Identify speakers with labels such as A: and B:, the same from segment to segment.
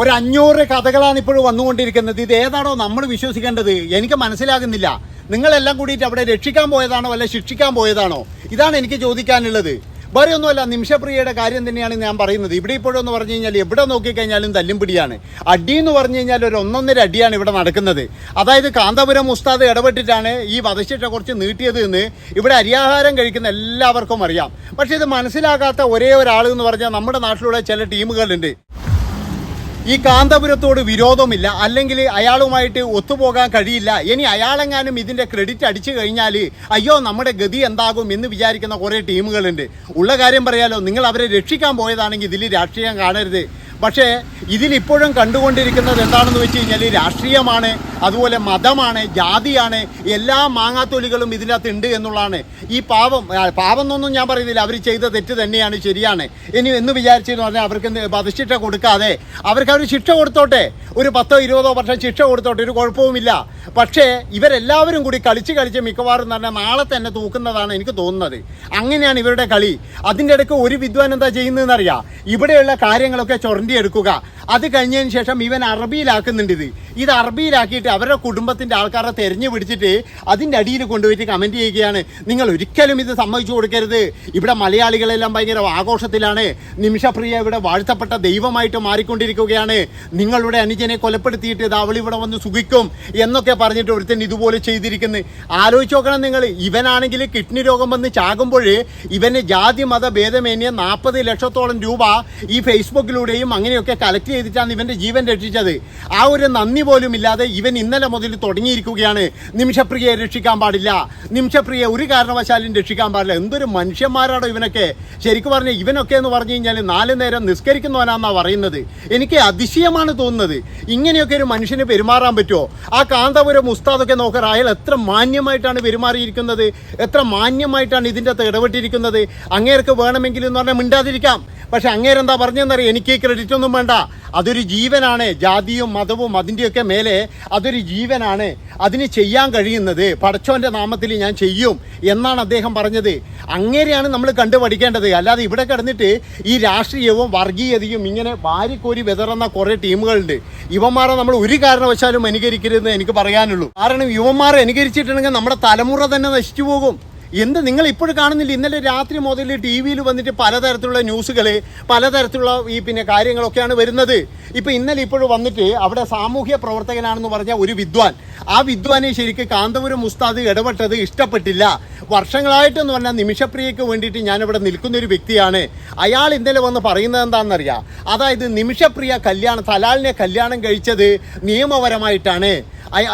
A: ഒരു അഞ്ഞൂറ് കഥകളാണ് ഇപ്പോൾ വന്നുകൊണ്ടിരിക്കുന്നത്. ഇത് ഏതാണോ നമ്മൾ വിശ്വസിക്കേണ്ടത്? എനിക്ക് മനസ്സിലാകുന്നില്ല. നിങ്ങളെല്ലാം കൂടിയിട്ട് അവിടെ രക്ഷിക്കാൻ പോയതാണോ അല്ല ശിക്ഷിക്കാൻ പോയതാണോ? ഇതാണ് എനിക്ക് ചോദിക്കാനുള്ളത്. വേറെ ഒന്നുമല്ല നിമിഷപ്രിയയുടെ കാര്യം തന്നെയാണ് ഞാൻ പറയുന്നത്. ഇവിടെ ഇപ്പോഴെന്ന് പറഞ്ഞു കഴിഞ്ഞാൽ എവിടെ നോക്കിക്കഴിഞ്ഞാലും തല്ലും പിടിയാണ് അടി എന്ന് പറഞ്ഞു കഴിഞ്ഞാൽ ഒരു ഒന്നൊന്നര അടിയാണ് ഇവിടെ നടക്കുന്നത്. അതായത് കാന്തപുരം ഉസ്താദ് ഇടപെട്ടിട്ടാണ് ഈ വധശിക്ഷ കുറച്ച് നീട്ടിയത് എന്ന് ഇവിടെ അരിയാഹാരം കഴിക്കുന്ന എല്ലാവർക്കും അറിയാം. പക്ഷേ ഇത് മനസ്സിലാകാത്ത ഒരേ ഒരാൾ എന്ന് പറഞ്ഞാൽ നമ്മുടെ നാട്ടിലുള്ള ചില ടീമുകളുണ്ട്. ഈ കാന്തപുരത്തോട് വിരോധമില്ല. അല്ലെങ്കിൽ അയാളുമായിട്ട് ഒത്തുപോകാൻ കഴിയില്ല. ഇനി അയാളെങ്ങാനും ഇതിന്റെ ക്രെഡിറ്റ് അടിച്ചു കഴിഞ്ഞാൽ അയ്യോ നമ്മുടെ ഗതി എന്താകും എന്ന് വിചാരിക്കുന്ന കുറേ ടീമുകളുണ്ട്. ഉള്ള കാര്യം പറയാലോ നിങ്ങൾ അവരെ രക്ഷിക്കാൻ പോയതാണെങ്കിൽ ഇതിൽ രാഷ്ട്രീയം കാണരുത്. പക്ഷേ ഇതിലിപ്പോഴും കണ്ടുകൊണ്ടിരിക്കുന്നത് എന്താണെന്ന് വെച്ച് കഴിഞ്ഞാൽ രാഷ്ട്രീയമാണ് അതുപോലെ മതമാണ് ജാതിയാണ് എല്ലാ മാങ്ങാത്തൊലികളും ഇതിനകത്ത് ഉണ്ട് എന്നുള്ളതാണ്. ഈ പാവം പാവം എന്നൊന്നും ഞാൻ പറയുന്നില്ല. അവർ ചെയ്ത തെറ്റ് തന്നെയാണ് ശരിയാണ്. ഇനി എന്ന് വിചാരിച്ചെന്ന് പറഞ്ഞാൽ അവർക്ക് വധശിക്ഷ കൊടുക്കാതെ. അവർക്ക് അവർ ശിക്ഷ കൊടുത്തോട്ടെ. ഒരു പത്തോ ഇരുപതോ വർഷം ശിക്ഷ കൊടുത്തോട്ടെ ഒരു കുഴപ്പവുമില്ല. പക്ഷേ ഇവരെല്ലാവരും കൂടി കളിച്ച് കളിച്ച് മിക്കവാറും തന്നെ നാളെ തന്നെ തൂക്കുന്നതാണ് എനിക്ക് തോന്നുന്നത്. അങ്ങനെയാണ് ഇവരുടെ കളി. അതിന്റെ ഇടയ്ക്ക് ഒരു വിദ്വാൻ എന്താ ചെയ്യുന്നതെന്നറിയാം? ഇവിടെയുള്ള കാര്യങ്ങളൊക്കെ ചുരണ്ടിയെടുക്കുക അത് കഴിഞ്ഞതിന് ശേഷം ഇവൻ അറബിയിലാക്കുന്നുണ്ട് ഇത്. ഇത് അറബിയിലാക്കിയിട്ട് അവരുടെ കുടുംബത്തിന്റെ ആൾക്കാരെ തെരഞ്ഞു പിടിച്ചിട്ട് അതിന്റെ അടിയിൽ കൊണ്ടുപോയിട്ട് കമന്റ് ചെയ്യുകയാണ്. നിങ്ങൾ ഒരിക്കലും ഇത് സമ്മതിച്ചു കൊടുക്കരുത്. ഇവിടെ മലയാളികളെല്ലാം ഭയങ്കര ആഘോഷത്തിലാണ്. നിമിഷപ്രിയ ഇവിടെ വാഴ്ത്തപ്പെട്ട ദൈവമായിട്ട് മാറിക്കൊണ്ടിരിക്കുകയാണ്. നിങ്ങളുടെ അനുജനെ കൊലപ്പെടുത്തിയിട്ട് ഇത് അവൾ ഇവിടെ വന്ന് സുഖിക്കും എന്നൊക്കെ പറഞ്ഞിട്ട് ഒരുത്തൻ ഇതുപോലെ ചെയ്തിരിക്കുന്നു. ആലോചിച്ച് നോക്കണം നിങ്ങൾ. ഇവനാണെങ്കിൽ കിഡ്നി രോഗം വന്ന് ചാകുമ്പോൾ ഇവന് ജാതി മത ഭേദമേന്യ നാൽപ്പത് ലക്ഷത്തോളം രൂപ ഈ ഫേസ്ബുക്കിലൂടെയും അങ്ങനെയൊക്കെ കളക്ട് ചെയ്തിട്ടാണ് ഇവന്റെ ജീവൻ രക്ഷിച്ചത്. ആ ഒരു നന്ദി പോലും ഇല്ലാതെ ഇവൻ ഇന്നലെ മുതൽ തുടങ്ങിയിരിക്കുകയാണ്. നിമിഷപ്രിയയെ രക്ഷിക്കാൻ പാടില്ല. നിമിഷപ്രിയ ഒരു കാരണവശാലും രക്ഷിക്കാൻ പാടില്ല. എന്തൊരു മനുഷ്യന്മാരാണോ ഇവനൊക്കെ. ശരിക്കും പറഞ്ഞ ഇവനൊക്കെ എന്ന് പറഞ്ഞു കഴിഞ്ഞാൽ നാല് നേരം നിസ്കരിക്കുന്നവനാന്നാ പറയുന്നത്. എനിക്ക് അതിശയമാണ് തോന്നുന്നത്. ഇങ്ങനെയൊക്കെ ഒരു മനുഷ്യന് പെരുമാറാൻ പറ്റുമോ ആ കാന്തപുരം മുസ്താദൊക്കെ നോക്കാം അയാൾ എത്ര മാന്യമായിട്ടാണ് പെരുമാറിയിരിക്കുന്നത്? എത്ര മാന്യമായിട്ടാണ് ഇതിന്റെ അകത്ത് ഇടപെട്ടിരിക്കുന്നത്? അങ്ങേർക്ക് വേണമെങ്കിൽ എന്ന് പറഞ്ഞാൽ മിണ്ടാതിരിക്കാം. പക്ഷെ അങ്ങേരെന്താ പറഞ്ഞതെന്നറിയാം? എനിക്ക് ക്രെഡിറ്റ് ഒന്നും വേണ്ട. അതൊരു ജീവനാണ്. ജാതിയും മതവും അതിന്റെയൊക്കെ മേലെ അതൊരു ജീവനാണ്. അതിന് ചെയ്യാൻ കഴിയുന്നത് പടച്ചോന്റെ നാമത്തിൽ ഞാൻ ചെയ്യും എന്നാണ് അദ്ദേഹം പറഞ്ഞത്. അങ്ങനെയാണ് നമ്മൾ കണ്ടു പഠിക്കേണ്ടത് അല്ലാതെ ഇവിടെ കിടന്നിട്ട് ഈ രാഷ്ട്രീയവും വർഗീയതയും ഇങ്ങനെ വാരിക്കോരി വിതറുന്ന കുറേ ടീമുകളുണ്ട്. ഇവന്മാരെ നമ്മൾ ഒരു കാരണവശാലും അനുകരിക്കരുതെന്ന് എനിക്ക് പറയാനുള്ളൂ. കാരണം ഇവന്മാരെ അനുകരിച്ചിട്ടുണ്ടെങ്കിൽ നമ്മുടെ തലമുറ തന്നെ നശിച്ചു പോകും. എന്ത് നിങ്ങൾ ഇപ്പോഴും കാണുന്നില്ല. ഇന്നലെ രാത്രി മുതൽ ടി വിയിൽ വന്നിട്ട് പലതരത്തിലുള്ള ന്യൂസുകൾ പലതരത്തിലുള്ള ഈ പിന്നെ കാര്യങ്ങളൊക്കെയാണ് വരുന്നത്. ഇപ്പം ഇന്നലെ ഇപ്പോഴും വന്നിട്ട് അവിടെ സാമൂഹ്യ പ്രവർത്തകനാണെന്ന് പറഞ്ഞ ഒരു വിദ്വാൻ ആ വിദ്വാനെ ശരിക്ക് കാന്തപുരം ഉസ്താദ് ഇടപെട്ടത് ഇഷ്ടപ്പെട്ടില്ല. വർഷങ്ങളായിട്ടെന്ന് പറഞ്ഞാൽ നിമിഷപ്രിയയ്ക്ക് വേണ്ടിയിട്ട് ഞാനിവിടെ നിൽക്കുന്ന ഒരു വ്യക്തിയാണ്. അയാൾ ഇന്നലെ വന്ന് പറയുന്നത് എന്താണെന്നറിയാം? അതായത് നിമിഷപ്രിയ കല്യാണം തലാലിനെ കല്യാണം കഴിച്ചത് നിയമപരമായിട്ടാണ്.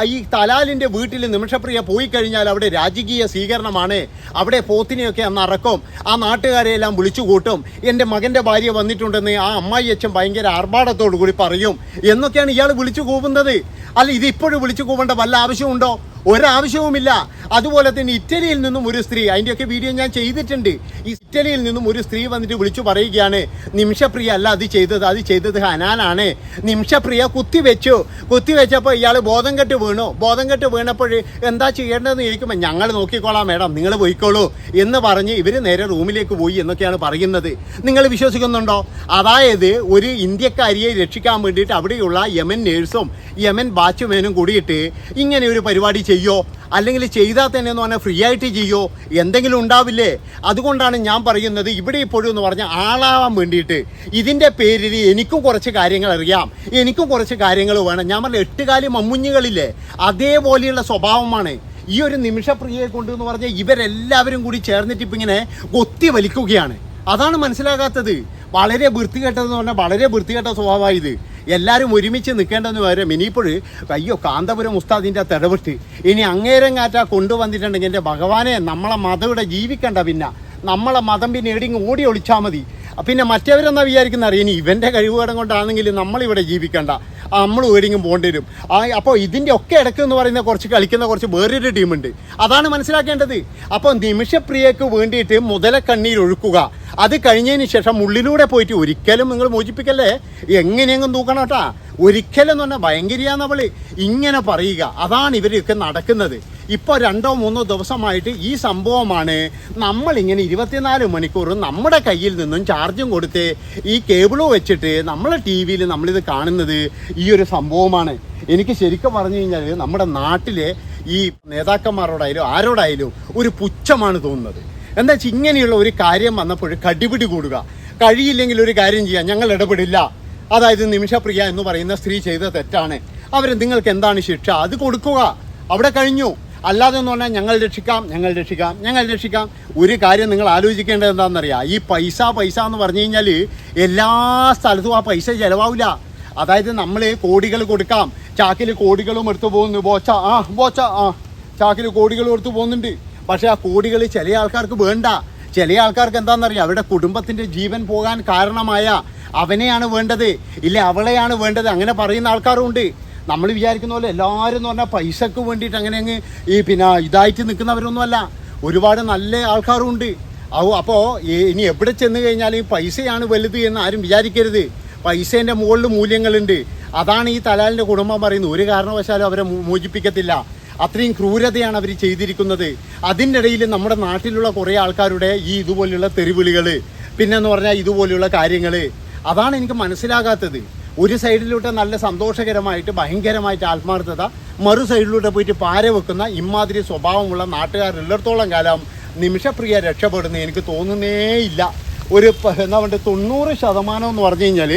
A: ഈ തലാലിന്റെ വീട്ടിൽ നിമിഷപ്രിയ പോയി കഴിഞ്ഞാൽ അവിടെ രാജകീയ സ്വീകരണമാണ്. അവിടെ പോത്തിനെയൊക്കെ അന്ന് അറക്കും. ആ നാട്ടുകാരെയെല്ലാം വിളിച്ചു കൂട്ടും. എന്റെ മകന്റെ ഭാര്യ വന്നിട്ടുണ്ടെന്ന് ആ അമ്മായി അച്ഛൻ ഭയങ്കര ആർഭാടത്തോടു കൂടി പറയും. എന്നൊക്കെയാണ് ഇയാൾ വിളിച്ചു കൂവുന്നത്. അല്ല ഇത് ഇപ്പോഴും വിളിച്ചു കൂവേണ്ട വല്ല ആവശ്യമുണ്ടോ? ഒരാവശ്യവുമില്ല. അതുപോലെ തന്നെ ഇറ്റലിയിൽ നിന്നും ഒരു സ്ത്രീ അതിന്റെയൊക്കെ വീഡിയോ ഞാൻ ചെയ്തിട്ടുണ്ട്. ഈ ഇറ്റലിയിൽ നിന്നും ഒരു സ്ത്രീ വന്നിട്ട് വിളിച്ചു പറയുകയാണ് നിമിഷപ്രിയ അല്ല അത് ചെയ്തത് അത് ചെയ്തത് ഹനാനാണ്. നിമിഷപ്രിയ കുത്തിവെച്ചു കുത്തിവെച്ചപ്പോൾ ഇയാൾ ബോധം കെട്ട് വീണു. ബോധം കെട്ട് വീണപ്പോൾ എന്താ ചെയ്യേണ്ടതെന്ന് ചോദിക്കുമ്പോൾ ഞങ്ങൾ നോക്കിക്കോളാം മേഡം നിങ്ങൾ പോയിക്കോളൂ. എന്ന് പറഞ്ഞ് ഇവർ നേരെ റൂമിലേക്ക് പോയി എന്നൊക്കെയാണ് പറയുന്നത്. നിങ്ങൾ വിശ്വസിക്കുന്നുണ്ടോ? അതായത് ഒരു ഇന്ത്യക്കാരിയെ രക്ഷിക്കാൻ വേണ്ടിയിട്ട് അവിടെയുള്ള യമൻ നേഴ്സും യമൻ ബാച്ചുമേനും കൂടിയിട്ട് ഇങ്ങനെ ഒരു പരിപാടി ചെയ്യോ? അല്ലെങ്കിൽ ചെയ്താൽ തന്നെ എന്ന് പറഞ്ഞാൽ ഫ്രീ ആയിട്ട് ചെയ്യോ? എന്തെങ്കിലും ഉണ്ടാവില്ലേ? അതുകൊണ്ടാണ് ഞാൻ പറയുന്നത് ഇവിടെ ഇപ്പോഴും എന്ന് പറഞ്ഞാൽ ആളാവാൻ വേണ്ടിയിട്ട് ഇതിന്റെ പേരിൽ എനിക്കും കുറച്ച് കാര്യങ്ങൾ അറിയാം. എനിക്കും കുറച്ച് കാര്യങ്ങൾ വേണം. ഞാൻ പറഞ്ഞ എട്ടുകാലി മമ്മുഞ്ഞുകളില്ലേ? അതേപോലെയുള്ള സ്വഭാവമാണ്. ഈ ഒരു നിമിഷപ്രിയയെ കൊണ്ട് എന്ന് പറഞ്ഞാൽ ഇവരെല്ലാവരും കൂടി ചേർന്നിട്ട് ഇപ്പം ഇങ്ങനെ കൊത്തി വലിക്കുകയാണ്. അതാണ് മനസ്സിലാകാത്തത്. വളരെ വൃത്തികെട്ടതെന്ന് പറഞ്ഞാൽ വളരെ വൃത്തികെട്ട സ്വഭാവമായി ഇത് എല്ലാവരും ഒരുമിച്ച് നിൽക്കേണ്ടെന്ന് വരും ഇനിയിപ്പോൾ അയ്യോ കാന്തപുരം ഉസ്താദിന്റെ തെടവിട്ട് ഇനി അങ്ങേരം കാറ്റാ കൊണ്ടുവന്നിട്ടുണ്ടെങ്കിൽ എന്റെ ഭഗവാനെ നമ്മളെ മതം ഇവിടെ ജീവിക്കണ്ട പിന്നെ. നമ്മളെ മതം പിന്നെ എടിങ്ങ് ഓടി ഒളിച്ചാൽ മതി. പിന്നെ മറ്റവരെന്നാ വിചാരിക്കുന്ന? അറിയാം ഇനി ഇവന്റെ കഴിവുകേടം കൊണ്ടാണെങ്കിൽ നമ്മളിവിടെ ജീവിക്കണ്ട. നമ്മൾ എവിടെയെങ്കിലും പോകേണ്ടി വരും. ആ അപ്പോൾ ഇതിന്റെ ഒക്കെ ഇടയ്ക്ക് എന്ന് പറയുന്ന കുറച്ച് കളിക്കുന്ന കുറച്ച് വേറൊരു ടീമുണ്ട്. അതാണ് മനസ്സിലാക്കേണ്ടത്. അപ്പോൾ നിമിഷപ്രിയക്ക് വേണ്ടിയിട്ട് മുതല കണ്ണീർ ഒഴുക്കുക. അത് കഴിഞ്ഞതിന് ശേഷം ഉള്ളിലൂടെ പോയിട്ട് ഒരിക്കലും നിങ്ങൾ മോചിപ്പിക്കല്ലേ? എങ്ങനെയെങ്കിലും തൂക്കണം കേട്ടാ. ഒരിക്കലും എന്ന് പറഞ്ഞാൽ ഭയങ്കരിയാന്നവൾ ഇങ്ങനെ പറയുക. അതാണ് ഇവരൊക്കെ നടക്കുന്നത്. ഇപ്പോൾ രണ്ടോ മൂന്നോ ദിവസമായിട്ട് ഈ സംഭവമാണ് നമ്മളിങ്ങനെ ഇരുപത്തിനാല് മണിക്കൂറും നമ്മുടെ കയ്യിൽ നിന്നും ചാർജും കൊടുത്ത് ഈ കേബിളും വെച്ചിട്ട് നമ്മൾ ടി വിയിൽ നമ്മളിത് കാണുന്നത് ഈ ഒരു സംഭവമാണ്. എനിക്ക് ശരിക്കും പറഞ്ഞു കഴിഞ്ഞാൽ നമ്മുടെ നാട്ടിലെ ഈ നേതാക്കന്മാരോടായാലും ആരോടായാലും ഒരു പുച്ഛമാണ് തോന്നുന്നത്. എന്താ വെച്ചാൽ ഇങ്ങനെയുള്ള ഒരു കാര്യം വന്നപ്പോൾ കടിപിടി കൂടുക. കഴിയില്ലെങ്കിൽ ഒരു കാര്യം ചെയ്യാം ഞങ്ങൾ ഇടപെടില്ല. അതായത് നിമിഷപ്രിയ എന്ന് പറയുന്ന സ്ത്രീ ചെയ്ത തെറ്റാണ്. അവർ നിങ്ങൾക്ക് എന്താണ് ശിക്ഷ? അത് കൊടുക്കുക. അവിടെ കഴിഞ്ഞു. അല്ലാതെ എന്ന് പറഞ്ഞാൽ ഞങ്ങൾ രക്ഷിക്കാം ഞങ്ങൾ രക്ഷിക്കാം ഞങ്ങൾ രക്ഷിക്കാം. ഒരു കാര്യം നിങ്ങൾ ആലോചിക്കേണ്ടത് എന്താണെന്നറിയാം? ഈ പൈസ പൈസ എന്ന് പറഞ്ഞു കഴിഞ്ഞാൽ എല്ലാ സ്ഥലത്തും ആ പൈസ ചിലവാവില്ല. അതായത് നമ്മൾ കോടികൾ കൊടുക്കാം. ചാക്കിൽ കോടികളും എടുത്തു പോകുന്നു. ബോച്ച ആ ബോച്ച ആ. ചാക്കിൽ കോടികളും എടുത്തു പോകുന്നുണ്ട്. പക്ഷേ ആ കോടികൾ ചില ആൾക്കാർക്ക് വേണ്ട. ചില ആൾക്കാർക്ക് എന്താണെന്നറിയാം? അവരുടെ കുടുംബത്തിന്റെ ജീവൻ പോകാൻ കാരണമായ അവനെയാണ് വേണ്ടത്. ഇല്ല അവളെയാണ് വേണ്ടത്. അങ്ങനെ പറയുന്ന ആൾക്കാരും ഉണ്ട് നമ്മൾ വിചാരിക്കുന്ന പോലെ എല്ലാവരും എന്ന് പറഞ്ഞാൽ പൈസക്ക് വേണ്ടിയിട്ട് അങ്ങനെ അങ്ങ് ഈ പിന്നെ ഇതായിട്ട് നിൽക്കുന്നവരൊന്നുമല്ല. ഒരുപാട് നല്ല ആൾക്കാരും ഉണ്ട് അപ്പോൾ ഇനി എവിടെ ചെന്ന് കഴിഞ്ഞാൽ ഈ പൈസയാണ് വലുത് എന്ന് ആരും വിചാരിക്കരുത്. പൈസേന്റെ മുകളിൽ മൂല്യങ്ങളുണ്ട്. അതാണ് ഈ തലാലിന്റെ കുടുംബം പറയുന്നത്. ഒരു കാരണവശാലും അവരെ മോചിപ്പിക്കത്തില്ല. അത്രയും ക്രൂരതയാണ് അവർ ചെയ്തിരിക്കുന്നത്. അതിന്റെ ഇടയിൽ നമ്മുടെ നാട്ടിലുള്ള കുറേ ആൾക്കാരുടെ ഈ ഇതുപോലെയുള്ള പിന്നെ പിന്നെന്ന് പറഞ്ഞാൽ ഇതുപോലെയുള്ള കാര്യങ്ങൾ അതാണ് എനിക്ക് മനസ്സിലാകാത്തത്. ഒരു സൈഡിലൂടെ നല്ല സന്തോഷകരമായിട്ട് ഭയങ്കരമായിട്ട് ആത്മാർത്ഥത മറു സൈഡിലൂടെ പോയിട്ട് പാര വെക്കുന്ന ഇമാതിരി സ്വഭാവമുള്ള നാട്ടുകാരുള്ളിടത്തോളം കാലം നിമിഷപ്രിയ രക്ഷപ്പെടുന്ന എനിക്ക് തോന്നുന്നേ ഇല്ല ഒരു എന്താ പറയുക തൊണ്ണൂറ് ശതമാനം എന്ന് പറഞ്ഞു കഴിഞ്ഞാൽ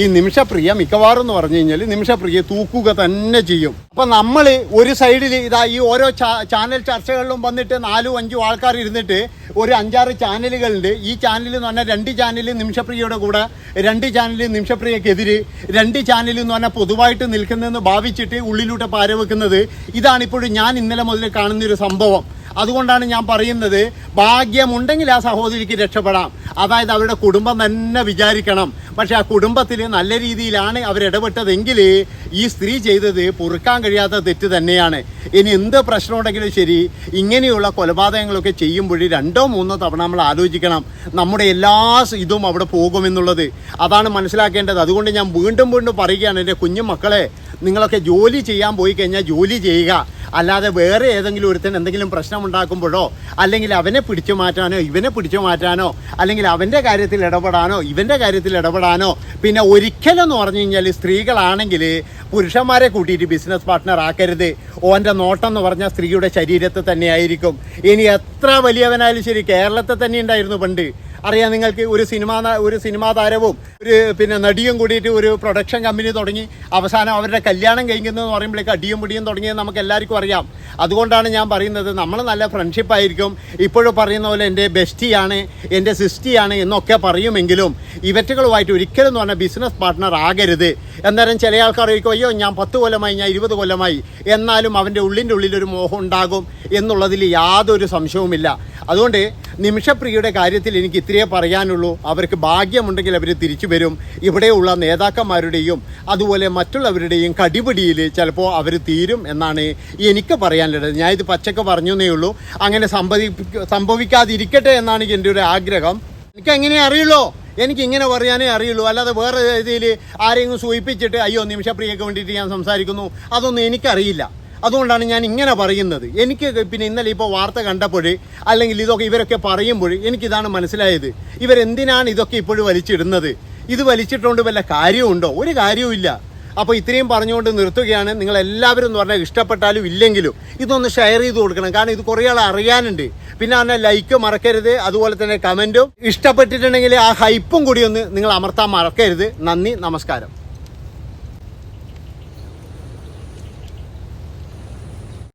A: ഈ നിമിഷപ്രിയ മിക്കവാറും എന്ന് പറഞ്ഞു കഴിഞ്ഞാൽ നിമിഷപ്രിയ തൂക്കുക തന്നെ ചെയ്യും. അപ്പം നമ്മൾ ഒരു സൈഡിൽ ഇതാ ഈ ഓരോ ചാനൽ ചർച്ചകളിലും വന്നിട്ട് നാലും അഞ്ചും ആൾക്കാർ ഇരുന്നിട്ട് ഒരു അഞ്ചാറ് ചാനലുകളുണ്ട്. ഈ ചാനൽ എന്ന് പറഞ്ഞാൽ രണ്ട് ചാനൽ നിമിഷപ്രിയയുടെ കൂടെ രണ്ട് ചാനൽ നിമിഷപ്രിയക്കെതിരെ രണ്ട് ചാനൽ എന്ന് പറഞ്ഞാൽ പൊതുവായിട്ട് നിൽക്കുന്നതെന്ന് ഭാവിച്ചിട്ട് ഉള്ളിലൂടെ പാര വെക്കുന്നത് ഇതാണ് ഇപ്പോഴും ഞാൻ ഇന്നലെ മുതൽ കാണുന്ന ഒരു സംഭവം. അതുകൊണ്ടാണ് ഞാൻ പറയുന്നത് ഭാഗ്യമുണ്ടെങ്കിൽ ആ സഹോദരിക്ക് രക്ഷപ്പെടാം. അതായത് അവരുടെ കുടുംബം തന്നെ വിചാരിക്കണം. പക്ഷെ ആ കുടുംബത്തിൽ നല്ല രീതിയിലാണ് അവരിടപെട്ടതെങ്കിൽ ഈ സ്ത്രീ ചെയ്തത് പൊറുക്കാൻ കഴിയാത്ത തെറ്റ് തന്നെയാണ്. ഇനി എന്ത് പ്രശ്നമുണ്ടെങ്കിലും ശരി ഇങ്ങനെയുള്ള കൊലപാതകങ്ങളൊക്കെ ചെയ്യുമ്പോൾ രണ്ടോ മൂന്നോ തവണ നമ്മൾ ആലോചിക്കണം. നമ്മുടെ എല്ലാ ഇതും അവിടെ പോകുമെന്നുള്ളത്. അതാണ് മനസ്സിലാക്കേണ്ടത്. അതുകൊണ്ട് ഞാൻ വീണ്ടും വീണ്ടും പറയുകയാണ് എന്റെ കുഞ്ഞു മക്കളെ നിങ്ങളൊക്കെ ജോലി ചെയ്യാൻ പോയി കഴിഞ്ഞാൽ ജോലി ചെയ്യുക. അല്ലാതെ വേറെ ഏതെങ്കിലും ഒരുത്തൻ എന്തെങ്കിലും പ്രശ്നം ഉണ്ടാക്കുമ്പോഴോ അല്ലെങ്കിൽ അവനെ പിടിച്ചു മാറ്റാനോ ഇവനെ പിടിച്ചു മാറ്റാനോ അല്ലെങ്കിൽ അവന്റെ കാര്യത്തിൽ ഇടപെടാനോ ഇവന്റെ കാര്യത്തിൽ ഇടപെടാനോ പിന്നെ ഒരിക്കലെന്ന് പറഞ്ഞു കഴിഞ്ഞാൽ സ്ത്രീകളാണെങ്കിൽ പുരുഷന്മാരെ കൂട്ടിയിട്ട് ബിസിനസ് പാർട്ട്ണർ ആക്കരുത്. ഓന്റെ നോട്ടം എന്ന് പറഞ്ഞാൽ സ്ത്രീയുടെ ശരീരത്തെ തന്നെയായിരിക്കും. ഇനി എത്ര വലിയവനായാലും ശരി കേരളത്തെ തന്നെ ഉണ്ടായിരുന്നു പണ്ട്. അറിയാം നിങ്ങൾക്ക് ഒരു സിനിമ ഒരു സിനിമാ താരവും ഒരു പിന്നെ നടിയും കൂടിയിട്ട് ഒരു പ്രൊഡക്ഷൻ കമ്പനി തുടങ്ങി. അവസാനം അവരുടെ കല്യാണം കഴിക്കുന്നതെന്ന് പറയുമ്പോഴേക്ക് അടിയും പിടിയും തുടങ്ങിയത് നമുക്ക് എല്ലാവർക്കും അറിയാം. അതുകൊണ്ടാണ് ഞാൻ പറയുന്നത് നമ്മൾ നല്ല ഫ്രണ്ട്ഷിപ്പ് ആയിരിക്കും. ഇപ്പോഴും പറയുന്ന പോലെ എന്റെ ബെസ്റ്റിയാണ് എന്റെ സിസ്റ്റിയാണ് എന്നൊക്കെ പറയുമെങ്കിലും ഇവറ്റുകളുമായിട്ട് ഒരിക്കലും എന്ന് പറഞ്ഞാൽ ബിസിനസ് പാർട്ട്ണർ ആകരുത്. അന്നേരം ചില ആൾക്കാർ ചോദിക്കും അയ്യോ ഞാൻ പത്ത് കൊല്ലമായി ഞാൻ ഇരുപത് കൊല്ലമായി. എന്നാലും അവന്റെ ഉള്ളിന്റെ ഉള്ളിലൊരു മോഹം ഉണ്ടാകും എന്നുള്ളതിൽ യാതൊരു സംശയവുമില്ല. അതുകൊണ്ട് നിമിഷപ്രിയയുടെ കാര്യത്തിൽ എനിക്ക് ഇത്രയേ പറയാനുള്ളൂ. അവർക്ക് ഭാഗ്യമുണ്ടെങ്കിൽ അവർ തിരിച്ചു വരും. ഇവിടെയുള്ള നേതാക്കന്മാരുടെയും അതുപോലെ മറ്റുള്ളവരുടെയും കടിപിടിയിൽ ചിലപ്പോൾ അവർ തീരും എന്നാണ് എനിക്ക് പറയാനുള്ളത്. ഞാൻ ഇത് പച്ചക്ക് പറഞ്ഞു ഉള്ളൂ. അങ്ങനെ സംഭവി സംഭവിക്കാതിരിക്കട്ടെ എന്നാണ് എന്റെ ഒരു ആഗ്രഹം. എനിക്ക് എങ്ങനെ അറിയുള്ളൂ? എനിക്ക് ഇങ്ങനെ പറയാനേ അറിയുള്ളൂ. അല്ലാതെ വേറെ രീതിയിൽ ആരെങ്കിലും സൂചിപ്പിച്ചിട്ട് അയ്യോ നിമിഷപ്രിയക്ക് വേണ്ടിയിട്ട് ഞാൻ സംസാരിക്കുന്നു. അതൊന്നും എനിക്കറിയില്ല. അതുകൊണ്ടാണ് ഞാൻ ഇങ്ങനെ പറയുന്നത്. എനിക്ക് പിന്നെ ഇന്നലെ ഇപ്പോൾ വാർത്ത കണ്ടപ്പോൾ അല്ലെങ്കിൽ ഇതൊക്കെ ഇവരൊക്കെ പറയുമ്പോൾ എനിക്കിതാണ് മനസ്സിലായത്. ഇവരെന്തിനാണ് ഇതൊക്കെ ഇപ്പോഴും വലിച്ചിടുന്നത്? ഇത് വലിച്ചിട്ടുകൊണ്ട് വല്ല കാര്യമുണ്ടോ ഒരു കാര്യവുമില്ല അപ്പോൾ ഇത്രയും പറഞ്ഞുകൊണ്ട് നിർത്തുകയാണ്. നിങ്ങൾ എല്ലാവരും എന്ന് പറഞ്ഞാൽ ഇഷ്ടപ്പെട്ടാലും ഇല്ലെങ്കിലും ഇതൊന്ന് ഷെയർ ചെയ്ത് കൊടുക്കണം. കാരണം ഇത് കുറേ ആൾ അറിയാനുണ്ട്. പിന്നെ പറഞ്ഞാൽ ലൈക്ക് മറക്കരുത്. അതുപോലെ തന്നെ കമന്റും ഇഷ്ടപ്പെട്ടിട്ടുണ്ടെങ്കിൽ ആ ഹൈപ്പും കൂടി ഒന്ന് നിങ്ങൾ അമർത്താൻ മറക്കരുത്. നന്ദി. നമസ്കാരം.